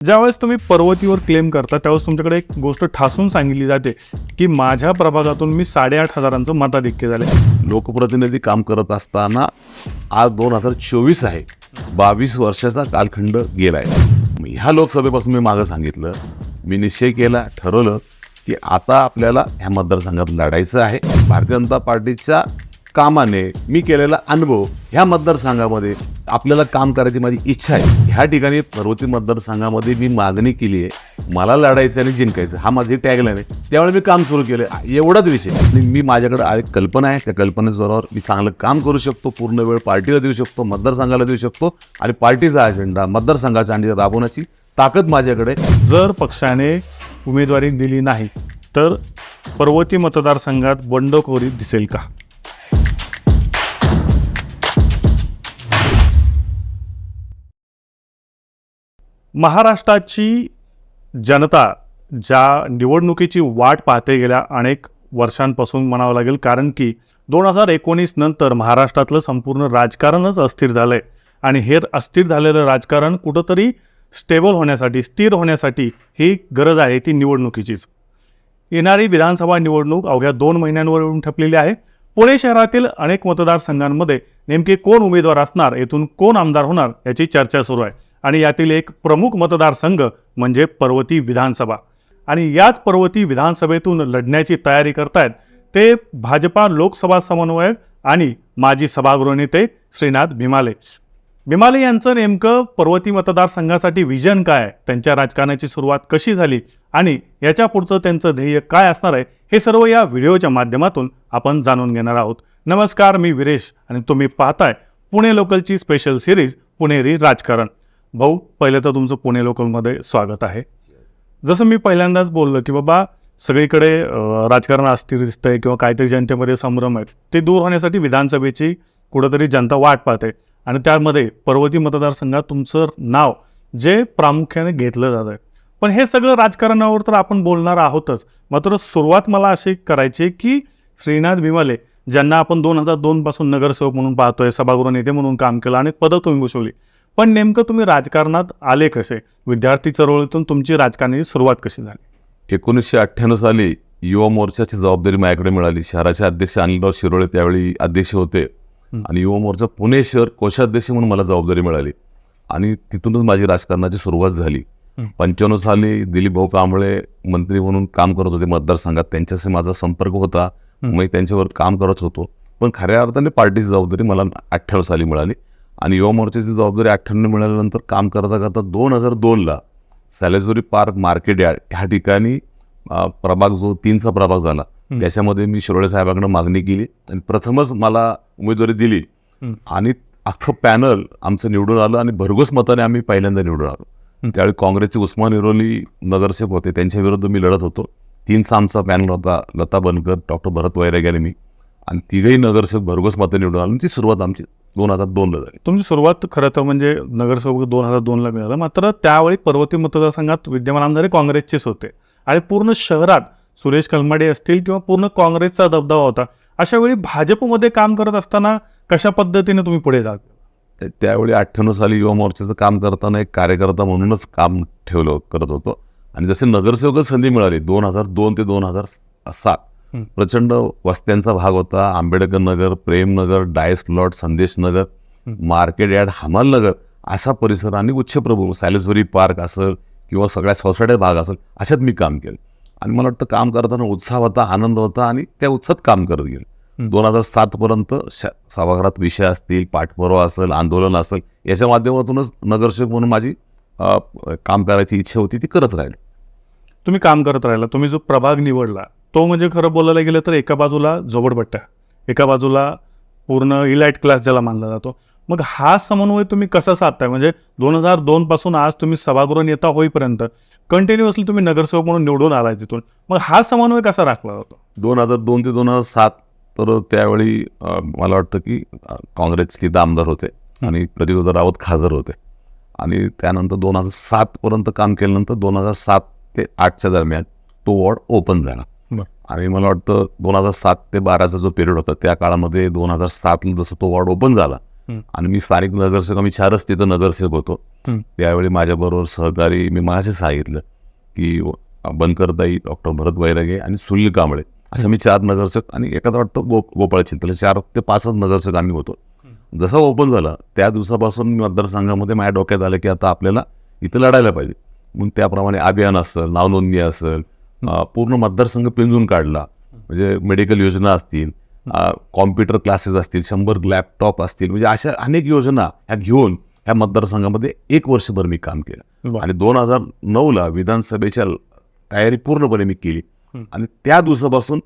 ज्यावेळेस तुम्ही पर्वतीवर क्लेम करता त्यावेळेस तुमच्याकडे एक गोष्ट ठासून सांगितली जाते की माझ्या प्रभागातून मी साडेआठ हजारांचं मताधिक्य झाले लोकप्रतिनिधी काम करत असताना आज दोन हजार चोवीस आहे. बावीस वर्षाचा कालखंड गेलाय. ह्या लोकसभेपासून मी मागं सांगितलं. मी निश्चय केला ठरवलं की आता आपल्याला ह्या मतदारसंघात लढायचं आहे. भारतीय जनता पार्टीच्या कामाने मी केलेला अनुभव ह्या मतदारसंघामध्ये आपल्याला काम करायची माझी इच्छा आहे. ह्या ठिकाणी पर्वती मतदारसंघामध्ये मी मागणी केली आहे. मला लढायचं आणि जिंकायचं हा माझी टॅगलाईन आहे. त्यावेळी मी काम सुरू केलं. एवढाच विषय. आणि मी माझ्याकडे एक कल्पना आहे. त्या कल्पनेजोरावर मी चांगलं काम करू शकतो. पूर्ण वेळ पार्टीला देऊ शकतो मतदारसंघाला देऊ शकतो. आणि पार्टीचा अजेंडा मतदारसंघाचा अजेंडा राबवण्याची ताकद माझ्याकडे जर पक्षाने उमेदवारी दिली नाही तर पर्वती मतदारसंघात बंडखोरी दिसेल का? महाराष्ट्राची जनता ज्या निवडणुकीची वाट पाहते गेल्या अनेक वर्षांपासून म्हणावं लागेल कारण की दोन हजार एकोणीस नंतर महाराष्ट्रातलं संपूर्ण राजकारणच अस्थिर झालं आहे आणि हे अस्थिर झालेलं राजकारण कुठंतरी स्टेबल होण्यासाठी स्थिर होण्यासाठी ही गरज आहे ती निवडणुकीचीच. येणारी विधानसभा निवडणूक अवघ्या दोन महिन्यांवर येऊन ठपलेली आहे. पुणे शहरातील अनेक मतदारसंघांमध्ये नेमके कोण उमेदवार असणार येथून कोण आमदार होणार याची चर्चा सुरू आहे. आणि यातील एक प्रमुख मतदारसंघ म्हणजे पर्वती विधानसभा. आणि याच पर्वती विधानसभेतून लढण्याची तयारी करतायत ते भाजपा लोकसभा समन्वयक आणि माजी सभागृहनेते श्रीनाथ भिमाले. भीमाले यांचं नेमकं पर्वती मतदारसंघासाठी विजन काय? आहे त्यांच्या राजकारणाची सुरुवात कशी झाली? आणि याच्या पुढचं त्यांचं ध्येय काय असणार आहे? हे सर्व या व्हिडिओच्या माध्यमातून आपण जाणून घेणार आहोत. नमस्कार मी विरेश आणि तुम्ही पाहताय पुणे लोकलची स्पेशल सिरीज पुणेरी राजकारण. भाऊ पहिलं तर तुमचं पुणे लोकलमध्ये स्वागत आहे. जसं मी पहिल्यांदाच बोललो की बाबा सगळीकडे राजकारण अस्थिर दिसतंय किंवा काहीतरी जनतेमध्ये संभ्रम आहेत ते दूर होण्यासाठी विधानसभेची कुठंतरी जनता वाट पाहते आणि त्यामध्ये पर्वती मतदारसंघात तुमचं नाव जे प्रामुख्याने घेतलं जात आहे पण हे सगळं राजकारणावर तर आपण बोलणार आहोतच. मात्र सुरुवात मला अशी करायची आहे की श्रीनाथ भिमाले ज्यांना आपण दोन हजार दोनपासून नगरसेवक म्हणून पाहतोय सभागृह नेते म्हणून काम केलं आणि पदं तुम्ही भूषवली पण नेमकं तुम्ही राजकारणात आले कसे? विद्यार्थी चळवळीतून तुमची राजकारणाची सुरुवात कशी झाली? एकोणीसशे अठ्ठ्याण्णव साली युवा मोर्चाची जबाबदारी माझ्याकडे मिळाली. शहराचे अध्यक्ष अनिलराव शिरोळे त्यावेळी अध्यक्ष होते. आणि युवा मोर्चा पुणे शहर कोषाध्यक्ष म्हणून मला जबाबदारी मिळाली. आणि तिथूनच माझी राजकारणाची सुरुवात झाली. पंच्याण्णव साली दिलीप भाऊ कांबळे मंत्री म्हणून काम करत होते मतदारसंघात. त्यांच्याशी माझा संपर्क होता. मी त्यांच्यावर काम करत होतो. पण खऱ्या अर्थाने पार्टीची जबाबदारी मला अठ्ठ्याण्णव साली मिळाली. आणि युवा मोर्चाची जबाबदारी अठ्ठ्याण्णव मिळाल्यानंतर काम करता करता दोन हजार दोनला सॅलेझोरी पार्क मार्केट यार्ड ह्या ठिकाणी प्रभाग जो तीनचा प्रभाग झाला. त्याच्यामध्ये मी शिरोळे साहेबांकडे मागणी केली आणि प्रथमच मला उमेदवारी दिली. आणि अख्खं पॅनल आमचं निवडून आलं आणि भरघोस मताने आम्ही पहिल्यांदा निवडून आलो. त्यावेळी काँग्रेसचे उस्मान इरोली नगरसेवक होते. त्यांच्या विरुद्ध मी लढत होतो. तीनचा आमचा पॅनल होता. लता बनकर डॉक्टर भरत वैराग आणि मी. आणि तिघही नगरसेवक भरघोस मतं निवडून आलो. आणि ती सुरुवात आमची दोन हजार दोनला झाली. तुमची सुरुवात खरं तर म्हणजे नगरसेवक दोन हजार दोनला मिळालं. मात्र त्यावेळी पर्वती मतदारसंघात विद्यमान आमदार काँग्रेसचेच होते. आणि पूर्ण शहरात सुरेश कलमाडे असतील किंवा पूर्ण काँग्रेसचा दबदबा होता अशा वेळी भाजपमध्ये काम करत असताना कशा पद्धतीने तुम्ही पुढे जाल त्या- त्यावेळी अठ्ठ्याण्णव साली युवा मोर्चाचं काम करताना एक कार्यकर्ता म्हणूनच काम ठेवलं करत होतो. आणि जसे नगरसेवक संधी मिळाली दोन हजार दोन ते दोन हजार सात. प्रचंड वस्त्यांचा भाग होता. Ambedkar Nagar Premnagar Dias plot Sandesh Nagar. Market yard हमाल नगर असा परिसर आणि उच्चप्रभू सॅलेसवरी पार्क असेल किंवा सगळ्या सोसायट्या भाग असेल अशात मी काम केलं. आणि मला वाटतं काम करताना उत्साह होता आनंद होता आणि त्या उत्साहात काम करत गेलं. दोन हजार सातपर्यंत सभागृहात विषय असतील पाठपुरावा असेल आंदोलन असेल याच्या माध्यमातूनच नगरसेवक म्हणून माझी काम करायची इच्छा होती ती करत राहिली. तुम्ही काम करत राहिला तुम्ही जो प्रभाग निवडला तो म्हणजे खरं बोलायला गेलं तर एका बाजूला झोपडपट्टा एका बाजूला पूर्ण इलाइट क्लास ज्याला मानला जातो. मग हा समन्वय तुम्ही कसा साधताय? म्हणजे दोन हजार दोन पासून आज तुम्ही सभागृह नेता होईपर्यंत कंटिन्युअसली तुम्ही नगरसेवक म्हणून निवडून आलाय तिथून. मग हा समन्वय कसा राखला जातो? दोन हजार दोन ते दोन हजार सात तर त्यावेळी मला वाटतं की काँग्रेसचे दामदार होते आणि प्रदीप रावत खासदार होते. आणि त्यानंतर दोन हजार सातपर्यंत काम केल्यानंतर दोन हजार सात ते आठच्या दरम्यान तो वॉर्ड ओपन झाला. आणि मला वाटतं दोन हजार सात ते बाराचा जो पिरियड होता त्या काळामध्ये दोन हजार सातला जसं तो वॉर्ड ओपन झाला. आणि मी स्थानिक नगरसेवक आम्ही चारच तिथं नगरसेवक होतो. त्यावेळी माझ्याबरोबर सहकारी मी माझे सांगितलं की बनकरताई डॉक्टर भरत वैरागे आणि सुनील कांबळे असं मी चार नगरसेवक आणि एखादा वाटतं गो गोपाळ चिंतले चार ते पाचच नगरसेवक आम्ही होतो. जसं ओपन झालं त्या दिवसापासून मी मतदारसंघामध्ये माझ्या डोक्यात आलं की आता आपल्याला इथं लढायला पाहिजे. मग त्याप्रमाणे अभियान असेल नावनोंदणी असेल पूर्ण मतदारसंघ पिंजून काढला म्हणजे मेडिकल योजना असतील कॉम्प्युटर क्लासेस असतील शंभर लॅपटॉप असतील म्हणजे अशा अनेक योजना ह्या घेऊन ह्या मतदारसंघामध्ये एक वर्षभर मी काम केलं. आणि दोन हजार नऊला विधानसभेच्या तयारी पूर्णपणे मी केली. आणि त्या दिवसापासून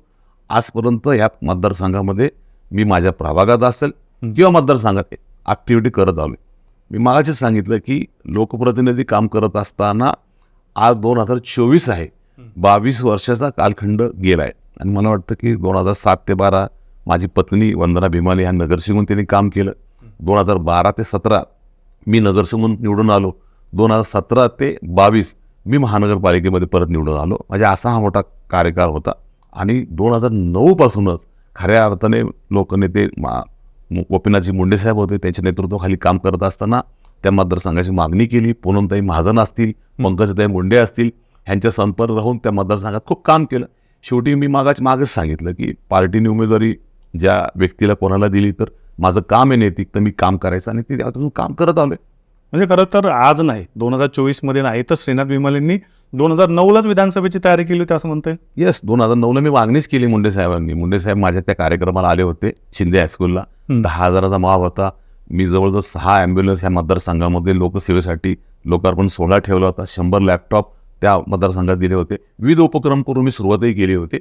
आजपर्यंत ह्या मतदारसंघामध्ये मी माझ्या प्रभागात असेल. किंवा मतदारसंघात ॲक्टिव्हिटी करत आलो मी मागाशीच सांगितलं की लोकप्रतिनिधी काम करत असताना आज दोन हजार चोवीस आहे. बावीस वर्षाचा कालखंड गेला आहे आणि मला वाटतं की दोन हजार सात ते बारा माझी पत्नी वंदना भीमाले ह्या नगरसेवक त्यांनी काम केलं. दोन हजार बारा ते सतरा मी नगरसेवक म्हणून निवडून आलो. दोन हजार सतरा ते बावीस मी महानगरपालिकेमध्ये परत निवडून आलो. म्हणजे असा हा मोठा कार्यकाळ होता. आणि दोन हजार नऊपासूनच खऱ्या अर्थाने लोकनेते मा गोपीनाथजी मुंडेसाहेब होते. त्यांच्या नेतृत्वाखाली काम करत असताना त्या मतदारसंघाची मागणी केली. पूनमताई महाजन असतील पंकजताई मुंडे असतील ह्यांच्या संपर्क राहून त्या मतदारसंघात खूप काम केलं. शेवटी मी मागाच मागच सांगितलं की पार्टीने उमेदवारी ज्या व्यक्तीला कोणाला दिली तर माझं काम आहे नैतिक तर मी काम करायचं आणि ते त्यातून काम करत आलोय. म्हणजे खरं तर आज नाही दोन हजार चोवीसमध्ये नाही तर श्रीनाथ विमलेंनी दोन हजार नऊलाच विधानसभेची तयारी केली होती असं म्हणता येस दोन हजार नऊला मी मागणीच केली मुंडे साहेबांनी. मुंडे साहेब माझ्या त्या कार्यक्रमाला आले होते शिंदे हायस्कूलला. दहा हजाराचा माव होता. मी जवळजवळ सहा ॲम्ब्युलन्स ह्या मतदारसंघामध्ये लोकसेवेसाठी लोकार्पण सोहळा ठेवला होता शंभर लॅपटॉप त्या मतदारसंघात दिले होते. विविध उपक्रम करून मी सुरुवातही केली होती.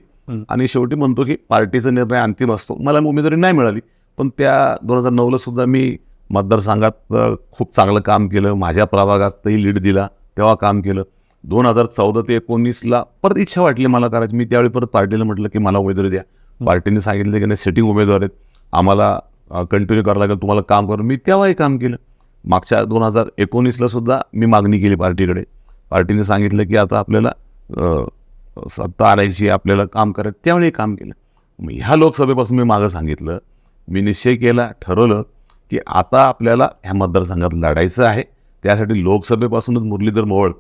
आणि शेवटी म्हणतो की पार्टीचा निर्णय अंतिम असतो. मला उमेदवारी नाही मिळाली. पण त्या दोन हजार नऊला सुद्धा मी मतदारसंघात खूप चांगलं काम केलं. माझ्या प्रभागातही लीड दिला. तेव्हा काम केलं. दोन हजार चौदा ते एकोणीसला परत इच्छा वाटली मला करायची मी त्यावेळी परत पार्टीला म्हटलं की मला उमेदवारी द्या. पार्टीने सांगितलं की नाही सिटिंग उमेदवार आहेत. आम्हाला कंटिन्यू करावं लागेल तुम्हाला काम करून. मी तेव्हाही काम केलं. मागच्या दोन हजार एकोणीसला सुद्धा मी मागणी केली पार्टीकडे. पार्टीने सांगितलं की आता आपल्याला सत्ता आणायची आपल्याला काम करायचं त्यावेळी काम केलं. मग ह्या लोकसभेपासून मी मागं सांगितलं. मी निश्चय केला ठरवलं की आता आपल्याला ह्या मतदारसंघात लढायचं आहे. त्यासाठी लोकसभेपासूनच मुरलीधर मोहोळ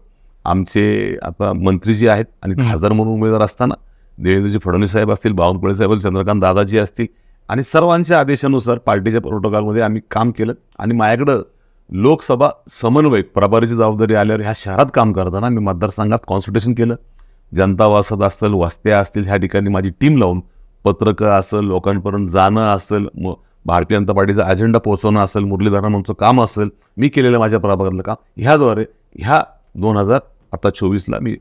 आमचे आता मंत्री जे आहेत आणि. खासदार म्हणून उमेदवार असताना देवेंद्रजी फडणवीस साहेब असतील बावनकुळे साहेब चंद्रकांत दादाजी असतील आणि सर्वांच्या आदेशानुसार पार्टीच्या प्रोटोकॉलमध्ये आम्ही काम केलं आणि माझ्याकडं लोकसभा समन्वयक प्रभारीची जबाबदारी आल्यावर ह्या शहरात काम करताना मी मतदारसंघात कॉन्सल्टेशन केलं. जनता वासत असेल वस्त्या असतील ह्या ठिकाणी माझी टीम लावून पत्रकं असेल लोकांपर्यंत जाणं असेल म भारतीय जनता पार्टीचा अजेंडा पोहोचवणं असेल मुरलीधरांचं काम असेल मी केलेलं माझ्या प्रभागातलं काम. ह्याद्वारे ह्या दोन हजार आता चोवीसला मी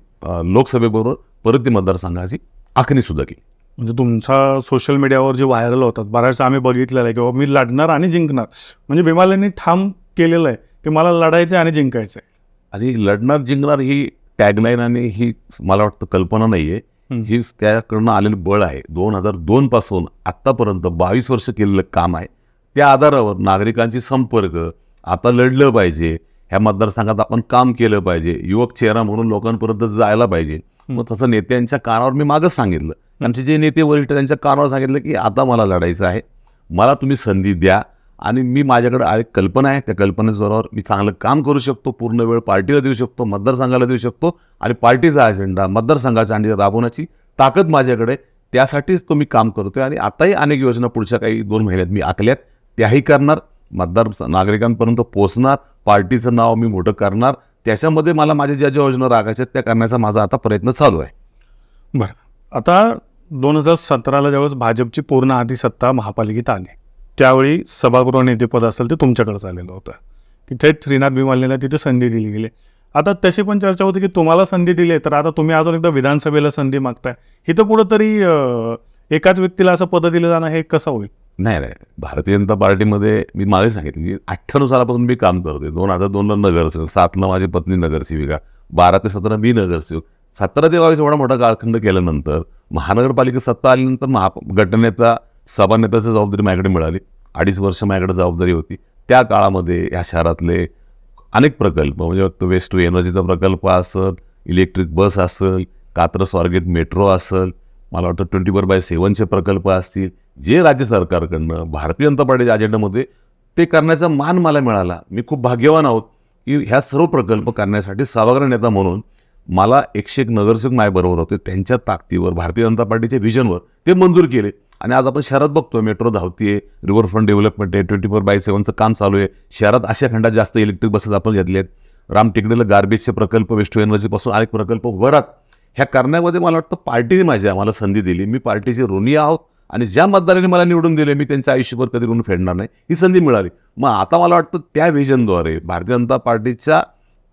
लोकसभेबरोबर परत ती मतदारसंघाची आखणीसुद्धा केली. म्हणजे तुमचा सोशल मीडियावर जे व्हायरल होतात बऱ्याचदा आम्ही बघितलेलं आहे की बाबा मी लढणार आणि जिंकणार. म्हणजे विमालांनी ठाम केलेलं आहे की मला लढायचं आहे आणि जिंकायचं आहे. आणि लढणार जिंकणार ही टॅगलाईन आणि ही मला वाटतं कल्पना नाही आहे हं. त्याकडनं आलेलं बळ आहे. दोन हजार दोन पासून आत्तापर्यंत बावीस वर्ष केलेलं काम आहे. त्या आधारावर नागरिकांची संपर्क आता लढलं पाहिजे. ह्या मतदारसंघात आपण काम केलं पाहिजे. युवक चेहरा म्हणून लोकांपर्यंत जायला पाहिजे. मग तसं नेत्यांच्या कानावर मी मागच सांगितलं. आमचे जे नेते वरिष्ठ त्यांच्या कानावर सांगितलं की आता मला लढायचं आहे. मला तुम्ही संधी द्या. आणि मी माझ्याकडे एक कल्पना आहे. त्या कल्पनेजोरावर मी चांगलं काम करू शकतो पूर्ण वेळ पार्टीला देऊ शकतो मतदारसंघाला देऊ शकतो आणि पार्टीचा अजेंडा मतदारसंघाचा आणि राबवण्याची ताकद माझ्याकडे त्यासाठीच तो मी काम करतोय आणि आताही अनेक योजना पुढच्या काही दोन महिन्यात मी आखल्यात. त्याही करणार मतदार नागरिकांपर्यंत पोहोचणार पार्टीचं नाव मी मोठं करणार. त्याच्यामध्ये मला माझ्या ज्या ज्या योजना राखायच्या आहेत त्या करण्याचा माझा आता प्रयत्न चालू आहे. बरं. आता दोन हजार सतराला ज्यावेळेस भाजपची पूर्ण आधी सत्ता महापालिकेत आली त्यावेळी सभागृह नेतेपद असेल ते तुमच्याकडे आलेलं होतं. तिथे श्रीनाथ विमालेला तिथे संधी दिली गेली. आता तशी पण चर्चा होती की तुम्हाला संधी दिली तर आता तुम्ही अजून एकदा विधानसभेला संधी मागताय. इथं कुठंतरी तरी एकाच व्यक्तीला असं पद दिलं जाणं हे कसं होईल? नाही नाही. भारतीय जनता पार्टीमध्ये मी मागे सांगितलं की अठ्ठ्याण्णव सालापासून मी काम करतोय. दोन हजार दोनला नगरसेवक सातला माझी पत्नी नगरसेविका बारा ते सतरा मी नगरसेवक. सतरा ते बावीस एवढा मोठा कालखंड केल्यानंतर महानगरपालिका सत्ता आल्यानंतर महा गटनेता सभानेत्याचं जबाबदारी माझ्याकडे मिळाली. अडीच वर्ष माझ्याकडे जबाबदारी होती. त्या काळामध्ये ह्या शहरातले अनेक प्रकल्प म्हणजे वेस्ट टू एनर्जीचा प्रकल्प असेल इलेक्ट्रिक बस असेल कात्र स्वारगेट मेट्रो असेल मला वाटतं ट्वेंटी फोर बाय सेवनचे प्रकल्प असतील जे राज्य सरकारकडनं भारतीय जनता पार्टीच्या अजेंडामध्ये ते करण्याचा मान मला मिळाला. मी खूप भाग्यवान आहोत की ह्या सर्व प्रकल्प करण्यासाठी सभागृह नेता म्हणून मला एकशे एक नगरसेवक माझ्याबरोबर होते. त्यांच्या ताकदीवर भारतीय जनता पार्टीच्या व्हिजनवर ते मंजूर केले. आणि आज आपण शहरात बघतोय मेट्रो धावतीये रिव्हरफ्रंट डेव्हलपमेंट आहे ट्वेंटी फोर बाय सेव्हनचं काम चालू आहे. शहरात अशा खंडात जास्त इलेक्ट्रिक बसेस आपण घेतले आहेत. राम टेकडीला गार्बेजचे प्रकल्प वेस्ट एनर्जीपासून अनेक प्रकल्प उभारात ह्या करण्यामध्ये मला वाटतं पार्टीने माझ्या आम्हाला संधी दिली. मी पार्टीचे ऋणी आहोत आणि ज्या मतदारांनी मला निवडून दिले मी त्यांच्या आयुष्यभर कधी ऋण फेडणार नाही. ही संधी मिळाली. मग आता मला वाटतं त्या व्हिजनद्वारे भारतीय जनता पार्टीच्या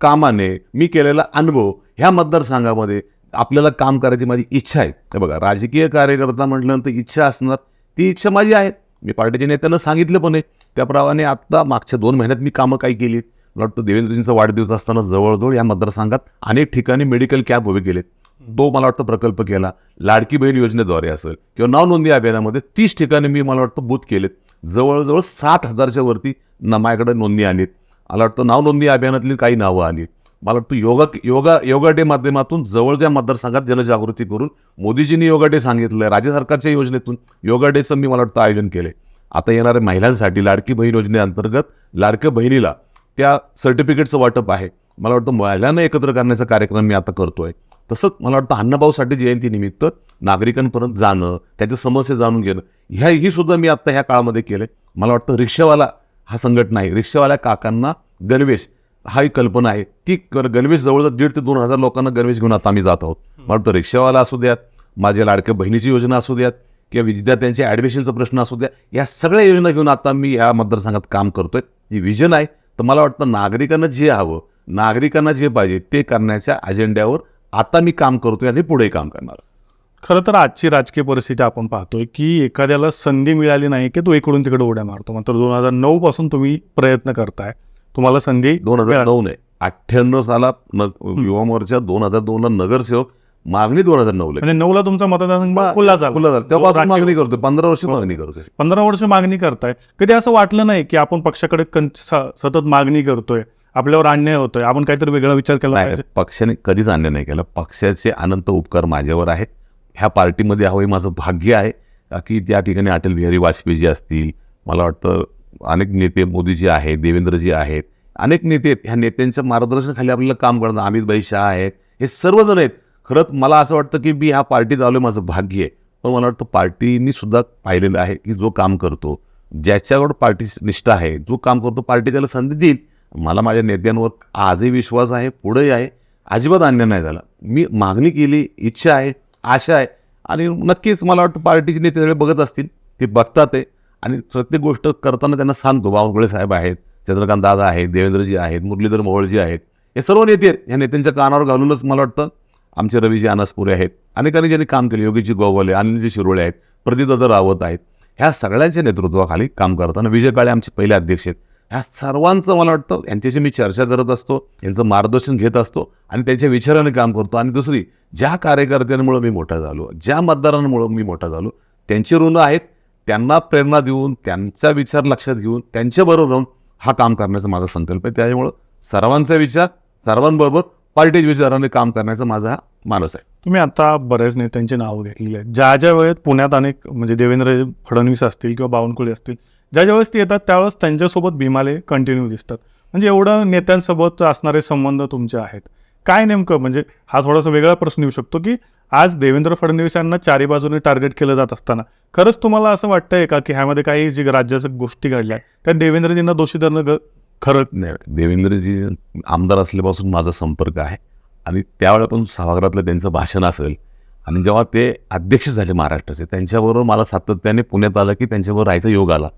कामाने मी केलेला अनुभव ह्या मतदारसंघामध्ये आपल्याला काम करायची माझी इच्छा आहे. हे बघा राजकीय कार्यकर्ता म्हटल्यानंतर इच्छा असणार ती इच्छा माझी आहे. मी पार्टीच्या नेत्यांना सांगितलं पण आहे. त्याप्रमाणे आत्ता मागच्या दोन महिन्यात मी कामं काय केली. मला वाटतं देवेंद्रजींचा वाढदिवस असताना जवळजवळ या मतदारसंघात अनेक ठिकाणी मेडिकल कॅम्प उभे केलेत. तो मला वाटतं प्रकल्प केला. लाडकी बहीण योजनेद्वारे असेल किंवा नावनोंदणी अभियानामध्ये तीस ठिकाणी मी मला वाटतं बूथ केलेत. जवळजवळ सात हजारच्या वरती न माझ्याकडे नोंदणी आलीत मला वाटतं नावनोंदणी अभियानातली काही नावं आली मला वाटतं योगा योगा योगा डे माध्यमातून जवळच्या मतदारसंघात जनजागृती करून मोदीजींनी योगा डे सांगितलं राज्य सरकारच्या योजनेतून योगा डेचं मी मला वाटतं आयोजन केले आता येणाऱ्या महिलांसाठी लाडकी बहीण योजनेअंतर्गत लाडक्या बहिणीला त्या सर्टिफिकेटचं वाटप आहे. मला वाटतं महिलांना एकत्र करण्याचा कार्यक्रम मी आता करतोय. तसंच मला वाटतं अण्णाभाऊसाठी जयंतीनिमित्त नागरिकांपर्यंत जाणं त्याच्या समस्या जाणून घेणं ह्या ही सुद्धा मी आत्ता ह्या काळामध्ये केलं मला वाटतं रिक्षावाला हा संघटना आहे. रिक्षावाल्या काकांना गणवेश हा एक कल्पना आहे. ती गणवेश जवळजवळ दीड ते दोन हजार लोकांना गणवेश घेऊन आता आम्ही जात आहोत. मला वाटतं रिक्षावाला असू द्यात माझ्या लाडक्या बहिणीची योजना असू द्यात किंवा विद्यार्थ्यांच्या ॲडमिशनचा प्रश्न असू द्या या सगळ्या योजना घेऊन आता मी ह्या मतदारसंघात काम करतोय. जी विजन आहे तर मला वाटतं नागरिकांना जे हवं नागरिकांना जे पाहिजे ते करण्याच्या अजेंड्यावर आता मी काम करतोय आणि पुढेही काम करणार. खरं तर आजची राजकीय परिस्थिती आपण पाहतोय की एखाद्याला संधी मिळाली नाही की तो इकडून तिकडे उड्या मारतो. मात्र दोन हजार नऊ पासून तुम्ही प्रयत्न करताय. तुम्हाला संधी दोन हजार नऊ नाही अठ्ठ्याण्णव साला युवा मोर्चा दोन हजार दोनला नगरसेवक मागणी दोन हजार नऊला म्हणजे नऊला तुमचा मतदान खुला झाला. खुला झाला. तेव्हापासून मागणी करतोय. पंधरा वर्ष मागणी करतोय. पंधरा वर्ष मागणी करताय. कधी असं वाटलं नाही की आपण पक्षाकडे सतत मागणी करतोय? आपल्यावर अन्याय होतोय. आपण काहीतरी वेगळा विचार केला पक्षाने कधीच अन्याय नाही केला. पक्षाचे अनंत उपकार माझ्यावर आहेत. ह्या पार्टीमध्ये हवं हे माझं भाग्य आहे. की त्या ठिकाणी अटल बिहारी वाजपेयीजी असतील मला वाटतं अनेक नेते मोदीजी आहेत देवेंद्रजी आहेत. अनेक नेते आहेत. ह्या नेत्यांच्या मार्गदर्शनाखाली आपल्याला काम करणं अमित भाई शाह आहेत. हे सर्वजण आहेत. खरंच मला असं वाटतं की मी ह्या पार्टीत आलो माझं भाग्य आहे. पण मला वाटतं पार्टीनी सुद्धा पाहिलेलं आहे की जो काम करतो ज्याच्याकडं पार्टी निष्ठा आहे जो काम करतो पार्टी त्याला संधी देईल. मला माझ्या नेत्यांवर आजही विश्वास आहे पुढेही आहे. अजिबात अन्याय नाही झाला. मी मागणी केली इच्छा आहे आशा आहे. आणि नक्कीच मला वाटतं पार्टीचे नेते सगळे बघत असतील. ते बघतात आहे आणि प्रत्येक गोष्ट करताना त्यांना सांगतो बावनकुळे साहेब आहेत चंद्रकांत दादा आहेत देवेंद्रजी आहेत मुरलीधर मोहोळजी आहेत. हे सर्व नेते आहेत. ह्या नेत्यांच्या कानावर घालूनच मला वाटतं आमचे रवीजी अनासपुरे आहेत. अनेकांनी ज्यांनी काम केले योगीजी गोवाले अनिलजी शिरोळे आहेत प्रदीपदादा रावत आहेत. ह्या सगळ्यांच्या नेतृत्वाखाली काम करताना विजय काळे आमचे पहिले अध्यक्ष आहेत. ह्या सर्वांचं मला वाटतं यांच्याशी मी चर्चा करत असतो यांचं मार्गदर्शन घेत असतो आणि त्यांच्या विचाराने काम करतो. आणि दुसरी ज्या कार्यकर्त्यांमुळं मी मोठा झालो ज्या मतदारांमुळं मी मोठा झालो त्यांची ऋण आहेत त्यांना प्रेरणा देऊन त्यांचा विचार लक्षात घेऊन त्यांच्याबरोबर राहून हा काम करण्याचा माझा संकल्प आहे. त्यामुळं सर्वांचा विचार सर्वांबरोबर पार्टीज विचाराने काम करण्याचा माझा हा मानस आहे. तुम्ही आता बऱ्याच नेत्यांची नावं घेतलेली आहेत. ज्या ज्या वेळेत पुण्यात अनेक म्हणजे देवेंद्र फडणवीस असतील किंवा बावनकुळे असतील ज्या ज्या वेळेस ते येतात त्यावेळेस त्यांच्यासोबत भीमाले कंटिन्यू दिसतात. म्हणजे एवढं नेत्यांसोबत असणारे संबंध तुमचे आहेत. काय नेमकं? म्हणजे हा थोडासा वेगळा प्रश्न येऊ शकतो की आज देवेंद्र फडणवीस यांना चारी बाजूने टार्गेट केलं जात असताना खरंच तुम्हाला असं वाटतंय का की ह्यामध्ये काही जी राज्याच्या गोष्टी घडल्या त्या देवेंद्रजींना दोषी धरणं खरंच नाही देवेंद्रजी आमदार असल्यापासून माझा संपर्क आहे आणि त्यावेळेपासून सभागृहातलं त्यांचं भाषण असेल आणि जेव्हा ते अध्यक्ष झाले महाराष्ट्राचे त्यांच्याबरोबर मला सातत्याने पुण्यात आलं की त्यांच्याबरोबर राहायचा योग आला.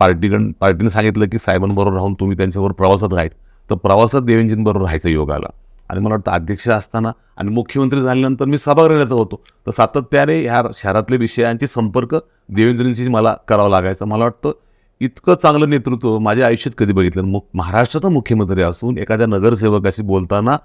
पार्टीकडून पार्टीने सांगितलं की साहेबांबरोबर राहून तुम्ही त्यांच्याबरोबर प्रवासात राहायत तर प्रवासात देवेंजींबरोबर राहायचा योग आला. आणि मला वाटतं अध्यक्ष असताना आणि मुख्यमंत्री झाल्यानंतर मी सभागृहात होतो. तर सातत्याने ह्या शहरातले विषयांचे संपर्क देवेंद्रजींशी मला करावा लागायचा. मला वाटतं इतकं चांगलं नेतृत्व माझ्या आयुष्यात कधी बघितलं मु महाराष्ट्राचा मुख्यमंत्री असून एखाद्या नगरसेवकाशी बोलताना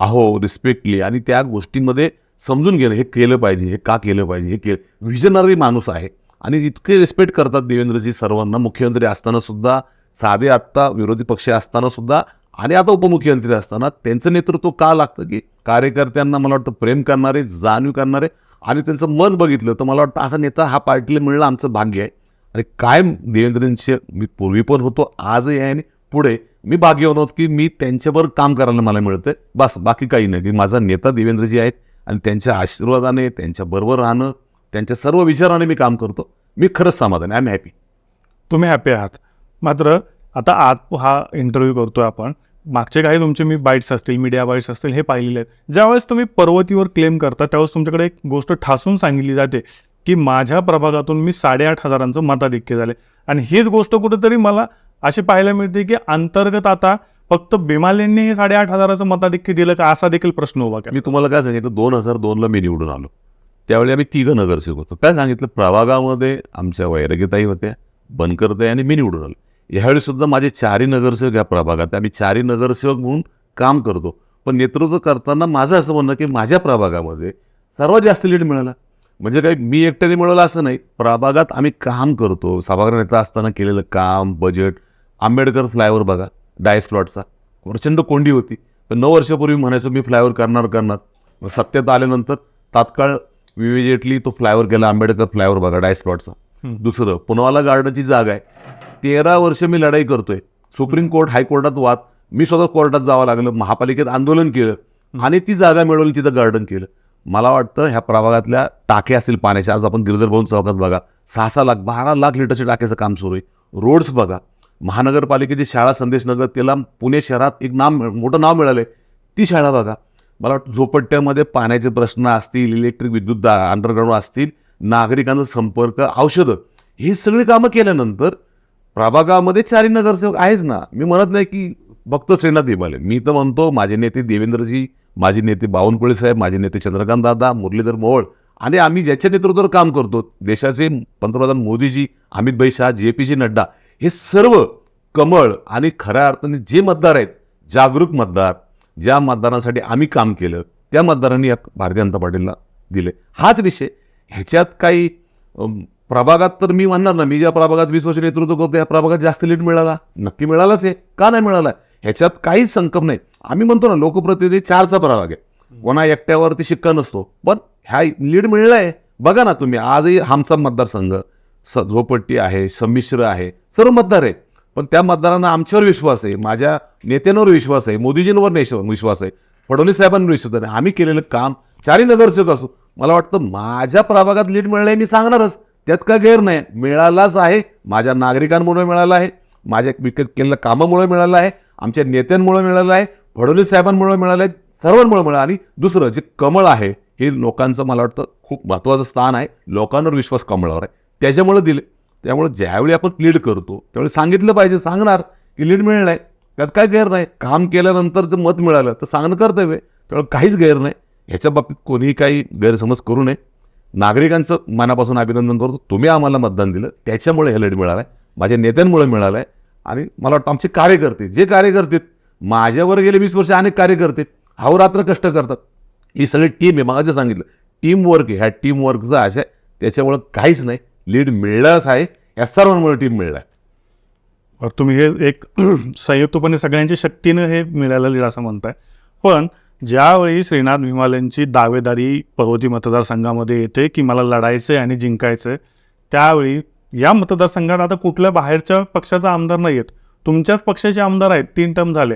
अहो रिस्पेक्टली आणि त्या गोष्टींमध्ये समजून घेणं हे केलं पाहिजे हे का केलं पाहिजे हे केलं व्हिजनरी माणूस आहे. आणि इतके रिस्पेक्ट करतात देवेंद्रजी सर्वांना. मुख्यमंत्री असताना सुद्धा साधे आत्ता विरोधी पक्ष असताना सुद्धा आणि आता उपमुख्यमंत्री असताना त्यांचं नेतृत्व का लागतं? की कार्यकर्त्यांना मला वाटतं प्रेम करणारे जाणीव करणारे आणि त्यांचं मन बघितलं तर मला वाटतं असा नेता हा पार्टीला मिळणं आमचं भाग्य आहे. आणि काय देवेंद्रजींचे मी पूर्वी पण होतो आजही आहे आणि पुढे मी भाग्यवान होत की मी त्यांच्यावर काम करायला मला मिळतं बस बाकी काही नाही. की माझा नेता देवेंद्रजी आहेत आणि त्यांच्या आशीर्वादाने त्यांच्याबरोबर राहणं त्यांच्या सर्व विचाराने मी काम करतो. मी खरंच समाधान आय एम हॅपी. तुम्ही हॅपी आहात. मात्र आता आत हा इंटरव्ह्यू करतोय आपण. मागचे काही तुमचे मी बाईट्स असतील मीडिया बाईट्स असतील हे पाहिलेले आहेत. ज्यावेळेस तुम्ही पर्वतीवर क्लेम करता त्यावेळेस तुमच्याकडे एक गोष्ट ठासून सांगितली जाते की माझ्या प्रभागातून मी साडेआठ हजारांचं मताधिक्य झाले. आणि हीच गोष्ट कुठेतरी मला अशी पाहायला मिळते की अंतर्गत आता फक्त बिमालेंनी हे साडेआठ हजाराचं मताधिक्य दिलं का असा देखील प्रश्न उभा केला. मी तुम्हाला काय सांगितलं दोन हजार दोनला मी निवडून आलो. त्यावेळी आम्ही तिघं नगरसेवक होतो. काय सांगितलं प्रभागामध्ये आमच्या वैरागीताई होत्या बनकरताई आणि मी निवडून आलो. ह्यावेळी सुद्धा माझे चारही नगरसेवक या प्रभागात आम्ही चारही नगरसेवक म्हणून काम करतो. पण नेतृत्व करताना माझं असं म्हणणं की माझ्या प्रभागामध्ये सर्वात जास्त लीड मिळाला. म्हणजे काही मी एकट्याने मिळवलं असं नाही. प्रभागात आम्ही काम करतो. सभागृह नेता असताना केलेलं काम बजेट आंबेडकर फ्लायओव्हर बघा डायस प्लॉटचा प्रचंड कोंडी होती. पण नऊ वर्षापूर्वी म्हणायचो मी फ्लायओव्हर करणार करणार. मग सत्तेत आल्यानंतर तात्काळ विविजेटली तो फ्लायओव्हर केला आंबेडकर फ्लायओव्हर बघा डायस प्लॉटचा दुसरं पुनावाला गार्डनची जागा आहे. तेरा वर्ष मी लढाई करतोय. सुप्रीम कोर्ट हायकोर्टात वाद. मी स्वतः कोर्टात जावं लागलं. महापालिकेत आंदोलन केलं. आणि ती जागा मिळवली तिथं गार्डन केलं. मला वाटतं ह्या प्रभागातल्या टाके असतील पाण्याच्या. आज आपण गिरधर भवन चौकात बघा. सहा सहा लाख बारा लाख लिटरच्या टाक्याचं काम सुरू आहे. रोड्स बघा. महानगरपालिकेची शाळा संदेश नगर त्याला पुणे शहरात एक नाव मोठं नाव मिळालं आहे ती शाळा बघा. मला वाटतं झोपट्ट्यामध्ये पाण्याचे प्रश्न असतील इलेक्ट्रिक विद्युत अंडरग्राऊंड असतील नागरिकांचा संपर्क औषधं. ही सगळी कामं केल्यानंतर प्रभागामध्ये चारही नगरसेवक आहेच ना. मी म्हणत नाही की फक्त श्रीनाथ दिमाले मी तर म्हणतो माझे नेते देवेंद्रजी माझे नेते बावनकुळे साहेब माझे नेते चंद्रकांत दादा मुरलीधर मोहोळ आणि आम्ही ज्याच्या नेतृत्वावर काम करतो देशाचे पंतप्रधान मोदीजी अमित भाई Shah J P G Nadda हे सर्व कमळ आणि खऱ्या अर्थाने जे मतदार आहेत जागरूक मतदार ज्या मतदारांसाठी आम्ही काम केलं त्या मतदारांनी या भारतीय जनता पार्टीला दिले. हाच विषय. ह्याच्यात काही प्रभागात तर मी म्हणणार ना मी ज्या प्रभागात वीस वर्ष नेतृत्व करतो या प्रभागात जास्त लीड मिळाला. नक्की मिळालाच आहे. का नाही मिळाला? ह्याच्यात काहीच संकम नाही. आम्ही म्हणतो ना लोकप्रतिनिधी चारचा प्रभाग आहे. कोणा एकट्यावरती शिक्का नसतो. पण ह्या लीड मिळलाय. बघा ना तुम्ही आजही आमचा मतदारसंघ स झोपट्टी आहे संमिश्र आहे. सर्व मतदार आहेत. पण त्या मतदारांना आमच्यावर विश्वास आहे. माझ्या नेत्यांवर विश्वास आहे. मोदीजींवर विश्वास आहे. फडणवीस साहेबांवर विश्वास आहे. आम्ही केलेलं काम चारही नगरसेवक असो. मला वाटतं माझ्या प्रभागात लीड मिळालंय मी सांगणारच. त्यात का गैर नाही? मिळालाच आहे. माझ्या नागरिकांमुळे मिळाला आहे. माझ्या विकत केलेल्या कामामुळे मिळालं आहे. आमच्या नेत्यांमुळे मिळालं आहे. फडणवीस साहेबांमुळे मिळालं आहे. सर्वांमुळे मिळालं आणि दुसरं जे कमळ आहे हे लोकांचं मला वाटतं खूप महत्त्वाचं स्थान आहे. लोकांवर विश्वास कमळावर आहे. त्याच्यामुळे दिले. त्यामुळे ज्यावेळी आपण लीड करतो त्यावेळी सांगितलं पाहिजे सांगणार की लीड मिळणार आहे त्यात काय गैर नाही. काम केल्यानंतर जर मत मिळालं तर सांगणं कर्तव्य त्यामुळे काहीच गैर नाही. ह्याच्या बाबतीत कोणीही काही गैरसमज करू नये. नागरिकांचं मनापासून अभिनंदन करतो. तुम्ही आम्हाला मतदान दिलं त्याच्यामुळे हे लढ मिळालं आहे माझ्या नेत्यांमुळे मिळालं आहे आणि मला वाटतं आमचे कार्यकर्ते जे कार्यकर्ते माझ्यावर गेले वीस वर्ष अनेक कार्यकर्ते अहोरात्र कष्ट करतात. ही सगळी टीम आहे मला जे सांगितलं टीम वर्क ह्या टीम आशय आहे त्याच्यामुळं काहीच नाही लीड मिळलाच आहे या सर्वांमुळे टीम मिळला आहे तुम्ही हे एक संयुक्तपणे सगळ्यांच्या शक्तीनं हे मिळालं लीड असं म्हणताय. पण ज्यावेळी श्रीनाथ भीमालेंची दावेदारी पर्वती मतदारसंघामध्ये येते की मला लढायचं आहे आणि जिंकायचं आहे त्यावेळी या मतदारसंघात आता कुठल्या बाहेरच्या पक्षाचा आमदार नाही आहेत तुमच्याच पक्षाचे आमदार आहेत तीन टर्म झाले.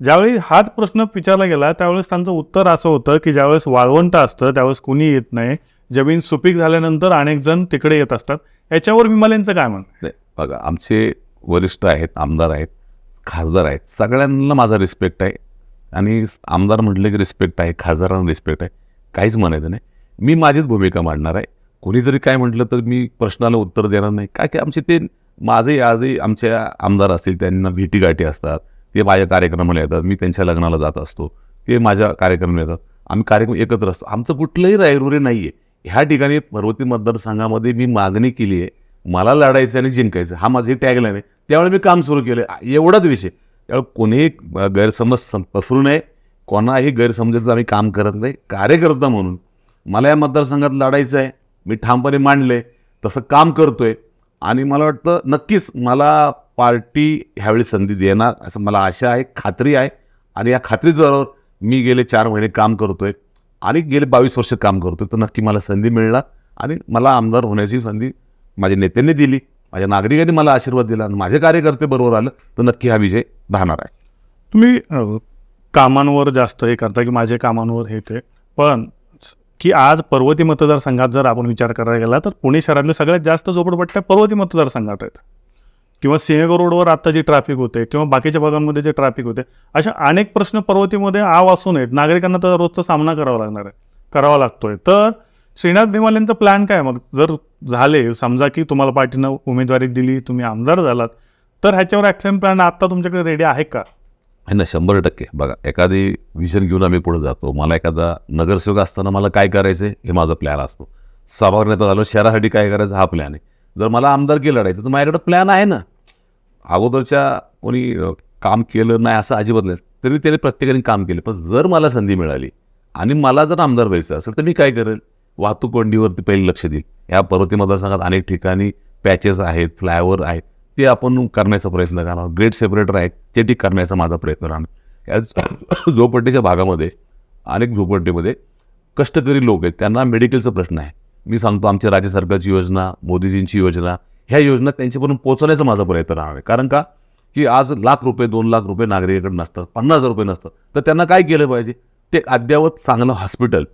ज्यावेळी हाच प्रश्न विचारला गेला त्यावेळेस त्यांचं उत्तर असं होतं की ज्यावेळेस वाळवंट असतं त्यावेळेस कुणी येत नाही. जमीन सुपीक झाल्यानंतर अनेक जण तिकडे येत असतात. याच्यावर विमालेंचं काय म्हणणं? बघा आमचे वरिष्ठ आहेत आमदार आहेत खासदार आहेत सगळ्यांना माझा रिस्पेक्ट आहे. आणि आमदार म्हटलं की रिस्पेक्ट आहे खासदारांना रिस्पेक्ट आहे. काहीच म्हणायचं नाही. मी माझीच भूमिका मांडणार आहे. कोणी जरी काय म्हटलं तर मी प्रश्नाला उत्तर देणार नाही. काय काय आमचे ते माझे आजही आमच्या आमदार असतील त्यांना भेटीगाठी असतात. ते माझ्या कार्यक्रमाला येतात. मी त्यांच्या लग्नाला जात असतो. ते माझ्या कार्यक्रमाला येतात. आम्ही कार्यक्रम एकत्र असतो. आमचं कुठलंही रायरुरी नाही आहे. ह्या ठिकाणी पर्वती मतदारसंघामध्ये मी मागणी केली आहे. मला लढायचं आणि जिंकायचं. हा माझी टॅगलाईन आहे. त्यावेळी मी काम सुरू केलं. एवढाच विषय. त्यामुळे कोणीही गैरसमज पसरू नये. कोणाही गैरसमजाचं आम्ही काम करत नाही. कार्यकर्ता म्हणून. मला या मतदारसंघात लढायचं आहे मी ठामपणे मांडले. तसं काम करतो आहे आणि मला वाटतं नक्कीच मला पार्टी ह्यावेळी संधी देणार असं मला आशा आहे खात्री आहे. आणि या खात्रीजवळ मी गेले चार महिने काम करतो आहे आणि गेले बावीस वर्ष काम करतो आहे तर नक्की मला संधी मिळणार. आणि मला आमदार होण्याची संधी माझ्या नेत्यांनी दिली. माझ्या नागरिकांनी मला आशीर्वाद दिला आणि माझे कार्यकर्ते बरोबर आलं तर नक्की हा विजय राहणार आहे. तुम्ही अ, कामांवर जास्त हे करता की माझे कामांवर हे ते. पण की आज पर्वती मतदारसंघात जर आपण विचार करायला गेला तर पुणे शहरातले सगळ्यात जास्त झोपडपट्ट्या पर्वती मतदारसंघात आहेत. किंवा सिंहगड रोडवर आता जे ट्रॅफिक होते किंवा बाकीच्या भागांमध्ये जे ट्रॅफिक होते अशा अनेक प्रश्न पर्वतीमध्ये आव असून आहेत. नागरिकांना तर रोजचा सामना करावा लागणार आहे करावा लागतोय. तर श्रीनाथ भीमालेंचा प्लॅन काय? मग जर झाले समजा की तुम्हाला पार्टीनं उमेदवारी दिली तुम्ही आमदार झालात तर ह्याच्यावर ॲक्शन प्लॅन आता तुमच्याकडे रेडी आहे का? आहे ना शंभर टक्के. बघा एखादी विजन घेऊन आम्ही पुढे जातो. मला एखादा नगरसेवक असताना मला काय करायचं हे माझा प्लॅन असतो. सभागृह नेता झालो शहरासाठी काय करायचं हा प्लॅन आहे. जर मला आमदारकी लढायचं तर माझ्याकडे प्लॅन आहे ना. अगोदरच्या कोणी काम केलं नाही असं अजिबात नाही. तरी त्याने प्रत्येकाने काम केलं. पण जर मला संधी मिळाली आणि मला जर आमदार व्हायचं असेल तर मी काय करेल? वाहतूक कोंडीवरती पहिले लक्ष देईल. या पर्वती मतदारसंघात अनेक ठिकाणी पॅचेस आहेत फ्लायओव्हर आहेत. ते आपण करण्याचा प्रयत्न करणार. ग्रेट सेपरेटर आहेत. ते ठीक करण्याचा माझा प्रयत्न राहणार. याच झोपडीच्या भागामध्ये अनेक झोपडीमध्ये कष्टकरी लोक आहेत. त्यांना मेडिकलचा प्रश्न आहे. मी सांगतो आमच्या राज्य सरकारची योजना मोदीजींची योजना ह्या योजना त्यांच्यापर्यंत पोहोचवण्याचा माझा प्रयत्न राहणार आहे. कारण का? की आज लाख रुपये दोन लाख रुपये नागरिकांकडे नसतात. पन्नास हजार रुपये नसतात. तर त्यांना काय केलं पाहिजे? ते अद्ययावत चांगलं हॉस्पिटल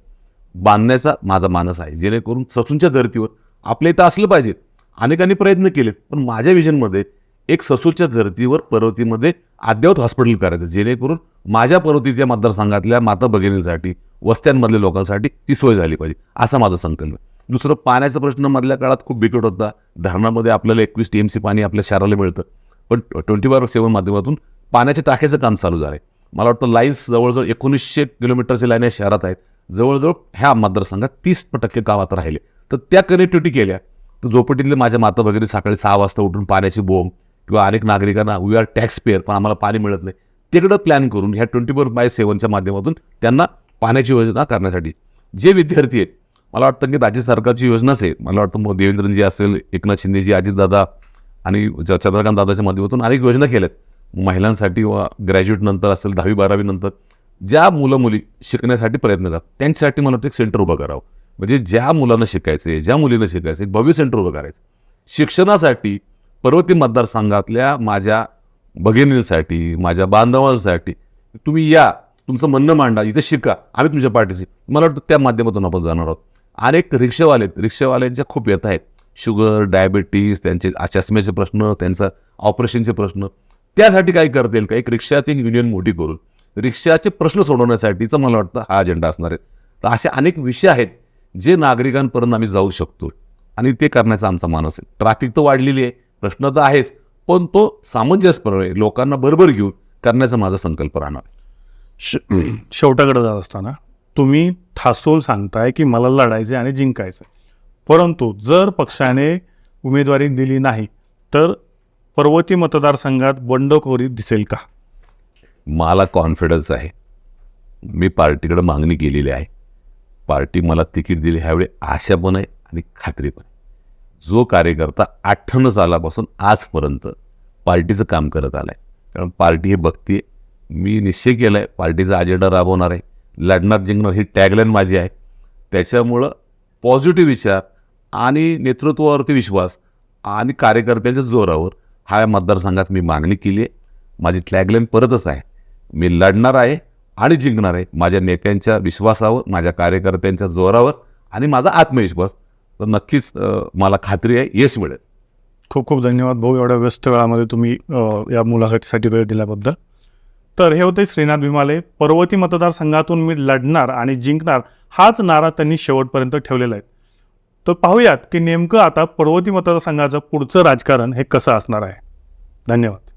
बांधण्याचा माझा मानस आहे. जेणेकरून ससूनच्या धर्तीवर आपल्या इथं असलं पाहिजे. अनेकांनी प्रयत्न केले पण माझ्या विजनमध्ये एक ससूच्या धर्तीवर पर्वतीमध्ये अद्ययावत हॉस्पिटल करायचं. जेणेकरून माझ्या पर्वतीच्या मतदारसंघातल्या माता भगिनींसाठी वस्त्यांमधल्या लोकांसाठी ती सोय झाली पाहिजे असा माझा संकल्प दुसरं पाण्याचा प्रश्न मधल्या काळात खूप बिकट होता. धरणामध्ये आपल्याला एकवीस टी एम सी पाणी आपल्या शहराला मिळतं. पण ट्वेंटी फोर सेवन माध्यमातून पाण्याच्या टाक्याचं काम चालू झालं आहे मला वाटतं लाईन्स जवळजवळ एकोणीसशे किलोमीटरचे लाईन या शहरात आहेत. जवळजवळ ह्या मतदारसंघात तीस टक्के गावात राहिले. तर त्या कनेक्टिव्हिटी केल्या. तर झोपटीतले माझ्या माता वगैरे सकाळी सहा वाजता उठून पाण्याची बोंब किंवा अनेक नागरिकांना वी आर टॅक्स पेअर पण आम्हाला पाणी मिळत नाही. तिकडं प्लॅन करून ह्या ट्वेंटी फोर बाय सेवनच्या माध्यमातून त्यांना पाण्याची योजना करण्यासाठी. जे विद्यार्थी आहेत मला वाटतं की राज्य सरकारची योजनाच आहे. मला वाटतं मग देवेंद्रजी असेल एकनाथ शिंदेजी अजितदादा आणि ज- चंद्रकांत दादाच्या माध्यमातून अनेक योजना केल्यात. महिलांसाठी व ग्रॅज्युएटनंतर असेल दहावी बारावीनंतर ज्या मुलं मुली शिकण्यासाठी प्रयत्न करतात त्यांच्यासाठी मला वाटतं एक सेंटर उभं करावं. म्हणजे ज्या मुलांना शिकायचं आहे ज्या मुलींना शिकायचं आहे भव्य सेंटर उभं करायचं. शिक्षणासाठी पर्वती मतदारसंघातल्या माझ्या भगिनींसाठी माझ्या बांधवांसाठी तुम्ही या तुमचं म्हणणं मांडा इथे शिका आम्ही तुमच्या पाठीशी. मला वाटतं त्या माध्यमातून आपण जाणार आहोत. अनेक रिक्षावाले आहेत. रिक्षावाल्यांच्या खूप येत आहेत. शुगर डायबिटीज त्यांचे चष्म्याचे प्रश्न त्यांचा ऑपरेशनचे प्रश्न. त्यासाठी काय करता येईल का? एक रिक्षाची एक युनियन मोठी करून रिक्षाचे प्रश्न सोडवण्यासाठीचा मला वाटतं हा अजेंडा असणार आहे. तर असे अनेक विषय आहेत जे नागरिकांपर्यंत आम्ही जाऊ शकतो आणि ते करण्याचा आमचा मानस आहे. ट्रॅफिक तर वाढलेली आहे प्रश्न तर आहेच पण तो सामंजस्यपणे लोकांना बरोबर घेऊन करण्याचा माझा संकल्प राहणार श शेवटाकडे जात असताना तुम्ही ठासून सांगताय की मला लढायचं आणि जिंकायचं परंतु जर पक्षाने उमेदवारी दिली नाही तर पर्वती मतदारसंघात बंडखोरी दिसेल का? मला कॉन्फिडन्स आहे. मी पार्टीकडे मागणी केलेली आहे. पार्टी मला तिकीट दिली. ह्यावेळी आशा पण आहे आणि खात्री पण आहे. जो कार्यकर्ता अठ्ठ्याण्णव सालापासून आजपर्यंत पार्टीचं काम करत आला आहे कारण पार्टी हे बघते मी निश्चय केला आहे पार्टीचा अजेंडा राबवणार आहे. लढणार जिंकणार ही टॅगलाईन माझी आहे. त्याच्यामुळं पॉझिटिव्ह विचार आणि नेतृत्वावरती विश्वास आणि कार्यकर्त्यांच्या जोरावर हा मतदारसंघात मी मागणी केली आहे माझी टॅगलाईन परतच आहे. मी लढणार आहे आणि जिंकणार आहे. माझ्या नेत्यांच्या विश्वासावर माझ्या कार्यकर्त्यांच्या जोरावर आणि माझा आत्मविश्वास. तर नक्कीच मला खात्री आहे यश मिळेल. खूप खूप धन्यवाद. भाऊ एवढ्या व्यस्त वेळामध्ये तुम्ही या मुलाखतीसाठी वेळ दिल्याबद्दल. तर हे होते श्रीनाथ भीमाले. पर्वती मतदारसंघातून मी लढणार आणि जिंकणार हाच नारा त्यांनी शेवटपर्यंत ठेवलेला आहे. तर पाहूयात की नेमकं आता पर्वती मतदारसंघाचं पुढचं राजकारण हे कसं असणार आहे. धन्यवाद.